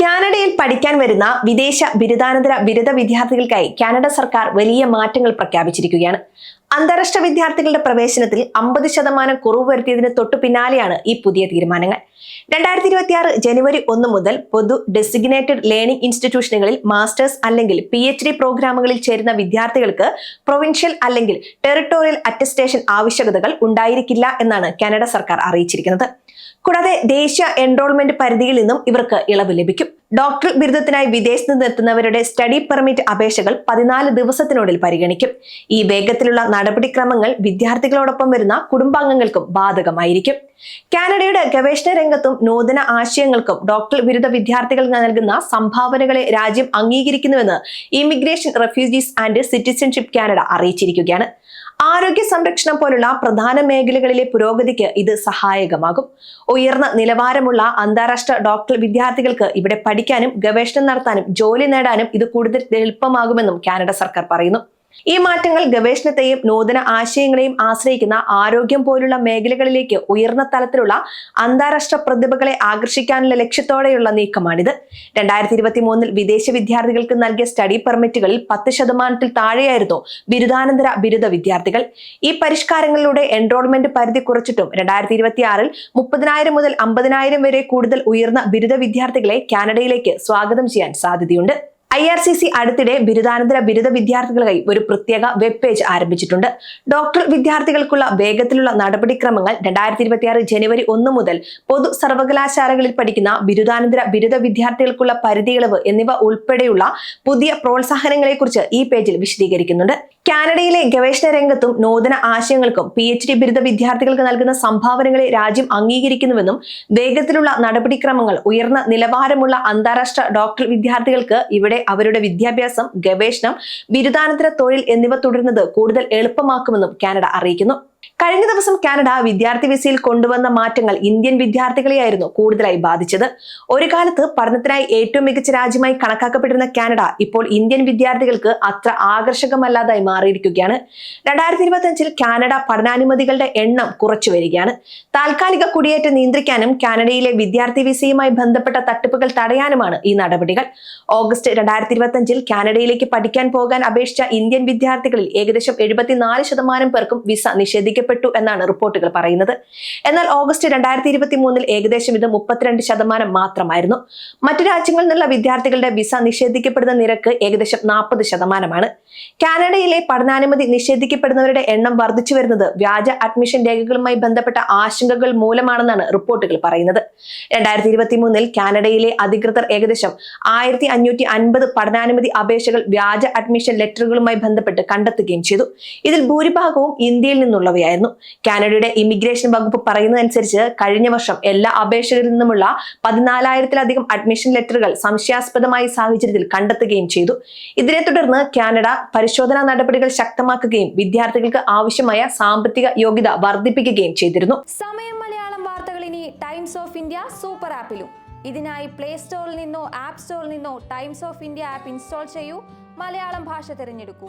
കാനഡയിൽ പഠിക്കാൻ വരുന്ന വിദേശ ബിരുദാനന്തര ബിരുദ വിദ്യാർത്ഥികൾക്കായി കാനഡ സർക്കാർ വലിയ മാറ്റങ്ങൾ പ്രഖ്യാപിച്ചിരിക്കുകയാണ്. അന്താരാഷ്ട്ര വിദ്യാർത്ഥികളുടെ പ്രവേശനത്തിൽ അമ്പത് ശതമാനം കുറവ് വരുത്തിയതിന് തൊട്ടു പിന്നാലെയാണ് ഈ പുതിയ തീരുമാനങ്ങൾ. രണ്ടായിരത്തി ഇരുപത്തിയാറ് ജനുവരി ഒന്ന് മുതൽ പൊതു ഡെസിഗ്നേറ്റഡ് ലേണിംഗ് ഇൻസ്റ്റിറ്റ്യൂഷനുകളിൽ മാസ്റ്റേഴ്സ് അല്ലെങ്കിൽ പി എച്ച് ഡി പ്രോഗ്രാമുകളിൽ ചേരുന്ന വിദ്യാർത്ഥികൾക്ക് പ്രൊവിൻഷ്യൽ അല്ലെങ്കിൽ ടെറിട്ടോറിയൽ അറ്റസ്റ്റേഷൻ ആവശ്യകതകൾ ഉണ്ടായിരിക്കില്ല എന്നാണ് കാനഡ സർക്കാർ അറിയിച്ചിരിക്കുന്നത്. കൂടാതെ ദേശീയ എൻറോൾമെന്റ് പരിധിയിൽ നിന്നും ഇവർക്ക് ഇളവ് ലഭിക്കും. ഡോക്ടർ ബിരുദത്തിനായി വിദേശത്ത് നിന്ന് എത്തുന്നവരുടെ സ്റ്റഡി പെർമിറ്റ് അപേക്ഷകൾ പതിനാല് ദിവസത്തിനുള്ളിൽ പരിഗണിക്കും. ഈ വേഗത്തിലുള്ള നടപടിക്രമങ്ങൾ വിദ്യാർത്ഥികളോടൊപ്പം വരുന്ന കുടുംബാംഗങ്ങൾക്കും ബാധകമായിരിക്കും. കാനഡയുടെ ഗവേഷണ രംഗത്തും നൂതന ആശയങ്ങൾക്കും ഡോക്ടർ ബിരുദ വിദ്യാർത്ഥികൾ നൽകുന്ന സംഭാവനകളെ രാജ്യം അംഗീകരിക്കുന്നുവെന്ന് immigration refugees and citizenship Canada അറിയിച്ചിരിക്കുകയാണ്. ആരോഗ്യ സംരക്ഷണം പോലുള്ള പ്രധാന മേഖലകളിലെ പുരോഗതിക്ക് ഇത് സഹായകമാകും. ഉയർന്ന നിലവാരമുള്ള അന്താരാഷ്ട്ര ഡോക്ടർ വിദ്യാർത്ഥികൾക്ക് ഇവിടെ പഠിക്കാനും ഗവേഷണം നടത്താനും ജോലി നേടാനും ഇത് കൂടുതൽ എളുപ്പമാകുമെന്നും കാനഡ സർക്കാർ പറയുന്നു. ഈ മാറ്റങ്ങൾ ഗവേഷണത്തെയും നൂതന ആശയങ്ങളെയും ആശ്രയിക്കുന്ന ആരോഗ്യം പോലുള്ള മേഖലകളിലേക്ക് ഉയർന്ന തലത്തിലുള്ള അന്താരാഷ്ട്ര പ്രതിഭകളെ ആകർഷിക്കാനുള്ള ലക്ഷ്യത്തോടെയുള്ള നീക്കമാണിത്. രണ്ടായിരത്തി ഇരുപത്തി മൂന്നിൽ വിദേശ വിദ്യാർത്ഥികൾക്ക് നൽകിയ സ്റ്റഡി പെർമിറ്റുകളിൽ പത്ത് ശതമാനത്തിൽ താഴെയായിരുന്നു ബിരുദാനന്തര ബിരുദ വിദ്യാർത്ഥികൾ. ഈ പരിഷ്കാരങ്ങളിലൂടെ എൻറോൾമെന്റ് പരിധി കുറച്ചിട്ടും രണ്ടായിരത്തി ഇരുപത്തി ആറിൽ മുപ്പതിനായിരം മുതൽ അമ്പതിനായിരം വരെ കൂടുതൽ ഉയർന്ന ബിരുദ വിദ്യാർത്ഥികളെ കാനഡയിലേക്ക് സ്വാഗതം ചെയ്യാൻ സാധ്യതയുണ്ട്. ഐ ആർ സി സി അടുത്തിടെ ബിരുദാനന്തര ബിരുദ വിദ്യാർത്ഥികൾക്കായി ഒരു പ്രത്യേക വെബ് പേജ് ആരംഭിച്ചിട്ടുണ്ട്. ഡോക്ടർ വിദ്യാർത്ഥികൾക്കുള്ള വേഗത്തിലുള്ള നടപടിക്രമങ്ങൾ രണ്ടായിരത്തി ഇരുപത്തിയാറ് ജനുവരി ഒന്ന് മുതൽ പൊതു സർവകലാശാലകളിൽ പഠിക്കുന്ന ബിരുദാനന്തര ബിരുദ വിദ്യാർത്ഥികൾക്കുള്ള പരിധിയിളവ് എന്നിവ ഉൾപ്പെടെയുള്ള പുതിയ പ്രോത്സാഹനങ്ങളെക്കുറിച്ച് ഈ പേജിൽ വിശദീകരിക്കുന്നുണ്ട്. കാനഡയിലെ ഗവേഷണ രംഗത്തും നൂതന ആശയങ്ങൾക്കും പി എച്ച് ഡി ബിരുദ വിദ്യാർത്ഥികൾക്ക് നൽകുന്ന സംഭാവനകളെ രാജ്യം അംഗീകരിക്കുന്നുവെന്നും വേഗത്തിലുള്ള നടപടിക്രമങ്ങൾ ഉയർന്ന നിലവാരമുള്ള അന്താരാഷ്ട്ര ഡോക്ടർ വിദ്യാർത്ഥികൾക്ക് ഇവിടെ അവരുടെ വിദ്യാഭ്യാസം ഗവേഷണം ബിരുദാനന്തര തൊഴിൽ എന്നിവ തുടരുന്നത് കൂടുതൽ എളുപ്പമാക്കുമെന്നും കാനഡ അറിയിക്കുന്നു. കഴിഞ്ഞ ദിവസം കാനഡ വിദ്യാർത്ഥി വിസയിൽ കൊണ്ടുവന്ന മാറ്റങ്ങൾ ഇന്ത്യൻ വിദ്യാർത്ഥികളെയായിരുന്നു കൂടുതലായി ബാധിച്ചത്. ഒരു കാലത്ത് പഠനത്തിനായി ഏറ്റവും മികച്ച രാജ്യമായി കണക്കാക്കപ്പെട്ടിരുന്ന കാനഡ ഇപ്പോൾ ഇന്ത്യൻ വിദ്യാർത്ഥികൾക്ക് അത്ര ആകർഷകമല്ലാതായി മാറിയിരിക്കുകയാണ്. രണ്ടായിരത്തി ഇരുപത്തി അഞ്ചിൽ കാനഡ പഠനാനുമതികളുടെ എണ്ണം കുറച്ചു വരികയാണ്. താൽക്കാലിക കുടിയേറ്റം നിയന്ത്രിക്കാനും കാനഡയിലെ വിദ്യാർത്ഥി വിസയുമായി ബന്ധപ്പെട്ട തട്ടിപ്പുകൾ തടയാനുമാണ് ഈ നടപടികൾ. ഓഗസ്റ്റ് രണ്ടായിരത്തി ഇരുപത്തി അഞ്ചിൽ കാനഡയിലേക്ക് പഠിക്കാൻ പോകാൻ അപേക്ഷിച്ച ഇന്ത്യൻ വിദ്യാർത്ഥികളിൽ ഏകദേശം എഴുപത്തിനാല് ശതമാനം പേർക്കും വിസ നിഷേധിക്കപ്പെട്ടു എന്നാണ് റിപ്പോർട്ടുകൾ പറയുന്നത്. എന്നാൽ ഓഗസ്റ്റ് രണ്ടായിരത്തി ഇരുപത്തി മൂന്നിൽ ഏകദേശം ഇത് മുപ്പത്തിരണ്ട് ശതമാനം മാത്രമായിരുന്നു. മറ്റു രാജ്യങ്ങളിൽ നിന്നുള്ള വിദ്യാർത്ഥികളുടെ വിസ നിഷേധിക്കപ്പെടുന്ന നിരക്ക് ഏകദേശം നാൽപ്പത് ശതമാനമാണ്. കാനഡയിലെ പഠനാനുമതി നിഷേധിക്കപ്പെടുന്നവരുടെ എണ്ണം വർദ്ധിച്ചു വരുന്നത് വ്യാജ അഡ്മിഷൻ രേഖകളുമായി ബന്ധപ്പെട്ട ആശങ്കകൾ മൂലമാണെന്നാണ് റിപ്പോർട്ടുകൾ പറയുന്നത്. രണ്ടായിരത്തി ഇരുപത്തി മൂന്നിൽ കാനഡയിലെ അധികൃതർ ഏകദേശം ആയിരത്തി അഞ്ഞൂറ്റി അൻപത് പഠനാനുമതി അപേക്ഷകൾ വ്യാജ അഡ്മിഷൻ ലെറ്ററുകളുമായി ബന്ധപ്പെട്ട് കണ്ടെത്തുകയും ചെയ്തു. ഇതിൽ ഭൂരിഭാഗവും ഇന്ത്യയിൽ നിന്നുള്ളവയായിരുന്നു. കാനഡയുടെ ഇമിഗ്രേഷൻ വകുപ്പ് പറയുന്നതനുസരിച്ച് കഴിഞ്ഞ വർഷം എല്ലാ അപേക്ഷകരിൽ നിന്നുമുള്ള പതിനാലായിരത്തിലധികം അഡ്മിഷൻ ലെറ്ററുകൾ സംശയാസ്പദമായ സാഹചര്യത്തിൽ കണ്ടെത്തുകയും ചെയ്തു. ഇതിനെ തുടർന്ന് കാനഡ പരിശോധനാ നടപടികൾ ശക്തമാക്കുകയും വിദ്യാർത്ഥികൾക്ക് ആവശ്യമായ സാമ്പത്തിക യോഗ്യത വർദ്ധിപ്പിക്കുകയും ചെയ്തിരുന്നു. സമയം മലയാളം വാർത്തകൾ ഇനി ടൈംസ് ഓഫ് ഇന്ത്യ സൂപ്പർ ആപ്പിലും. ഇതിനായി പ്ലേ സ്റ്റോറിൽ നിന്നോ ആപ്പ് സ്റ്റോറിൽ നിന്നോ times of India app install ചെയ്യൂ. മലയാളം ഭാഷ തിരഞ്ഞെടുക്കൂ.